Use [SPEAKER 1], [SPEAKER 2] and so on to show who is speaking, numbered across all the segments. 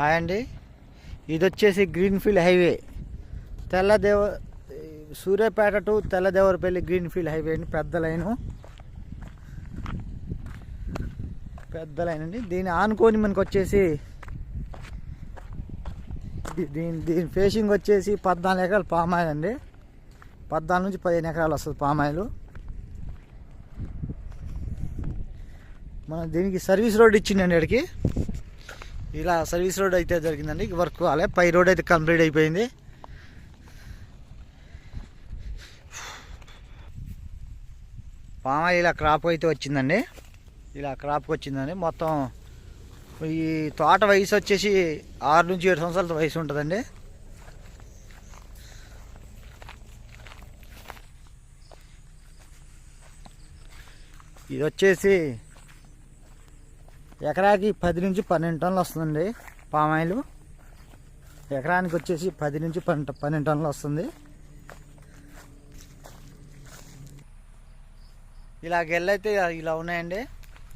[SPEAKER 1] Hi అండి. ఇది వచ్చేసి greenfield highway. తెల్లదేవ Suryapet to Telladevarapalli greenfield highway అండి. పెద్ద లైను. పెద్ద లైన్ అండి. దీని ఆనుకొని మనకు వచ్చేసి దీని దీని ఫేసింగ్ వచ్చేసి పద్నాలుగు ఎకరాలు పామాయిల్ అండి. పద్నాలుగు నుంచి పదిహేను ఎకరాలు వస్తుంది పామాయిల్. మనం దీనికి సర్వీస్ రోడ్ ఇచ్చిందండి ఇక్కడికి. ఇలా సర్వీస్ రోడ్ అయితే జరిగిందండి. వర్క్ కాలే. పై రోడ్ అయితే కంప్లీట్ అయిపోయింది. పామాయిల్ ఇలా క్రాప్ అయితే వచ్చిందండి. ఇలా క్రాప్కి వచ్చిందండి. మొత్తం ఈ తోట వయసు వచ్చేసి ఆరు నుంచి ఏడు సంవత్సరాల వయసు ఉంటుందండి. ఇది వచ్చేసి ఎకరాకి పది నుంచి పన్నెండు టన్నులు వస్తుందండి పామాయిల్ ఎకరానికి వచ్చేసి పది నుంచి పన్నెండు పన్నెండు టన్నులు వస్తుంది. ఇలా గెల్లైతే ఇలా ఉన్నాయండి.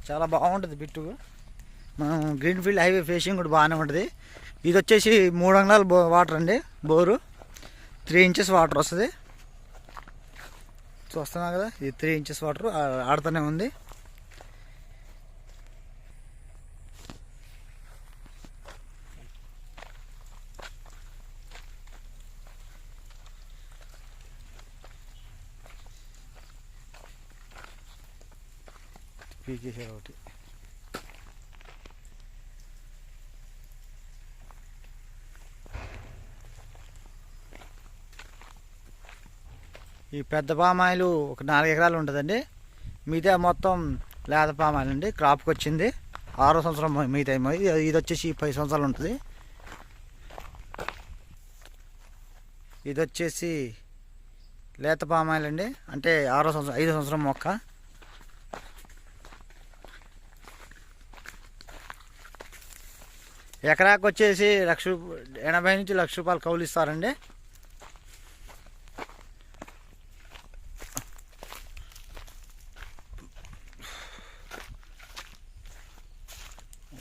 [SPEAKER 1] చాలా బాగుంటుంది బిట్టు. మనం గ్రీన్ ఫీల్డ్ హైవే ఫేసింగ్ కూడా బాగానే ఉంటుంది. ఇది వచ్చేసి మూడు అంగళాలు వాటర్ అండి బోరు. త్రీ ఇంచెస్ వాటర్ వస్తుంది. చూస్తున్నాం కదా ఇది త్రీ ఇంచెస్ వాటర్ ఆడుతూనే ఉంది. పీకేసారు ఒకటి. ఈ పెద్ద పామాయిలు ఒక నాలుగు ఎకరాలు ఉంటుందండి. మిగతా మొత్తం లేత పామాయిల్ అండి. క్రాప్కి వచ్చింది. ఆరో సంవత్సరం మిగతా ఇది వచ్చేసి పది సంవత్సరాలు ఉంటుంది. ఇది వచ్చేసి లేత పామాయిల్ అండి. అంటే ఆరో సంవత్సరం ఐదో సంవత్సరం మొక్క. ఎకరాకు వచ్చేసి లక్ష ఎనభై నుంచి లక్ష రూపాయలు కౌలు ఇస్తారండి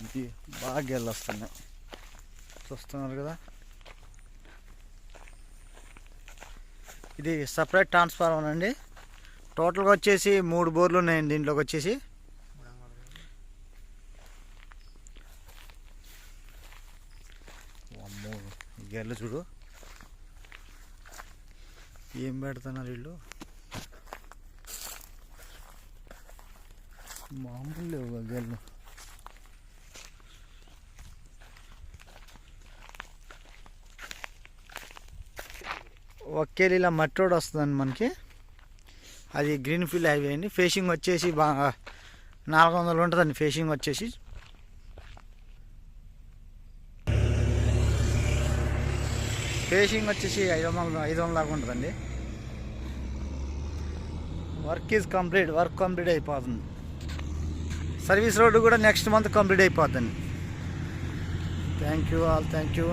[SPEAKER 1] ఇది బాగా గెల్లు వస్తున్నాయి చూస్తున్నారు కదా. ఇది సపరేట్ ట్రాన్స్ఫార్మర్ అండి. టోటల్గా వచ్చేసి మూడు బోర్లు ఉన్నాయండి దీంట్లోకి వచ్చేసి. ఈ చూడు. ఏం పెడుతున్నారు వీళ్ళు? మామూలు లేవు గెల్లు ఒకేళ్ళు ఇలా మట్టి రోడ్ వస్తుందండి మనకి. అది గ్రీన్ ఫీల్డ్ హైవే అండి. ఫేసింగ్ వచ్చేసి బాగా నాలుగు వందలు ఉంటుందండి. ఫేసింగ్ వచ్చేసి ఫేషింగ్ వచ్చేసి ఐదు వందలు ఐదు వందల దాకా ఉంటుందండి. Work is complete work complete అయిపోతుంది. సర్వీస్ రోడ్డు కూడా నెక్స్ట్ మంత్ కంప్లీట్ అయిపోతుంది thank you all thank you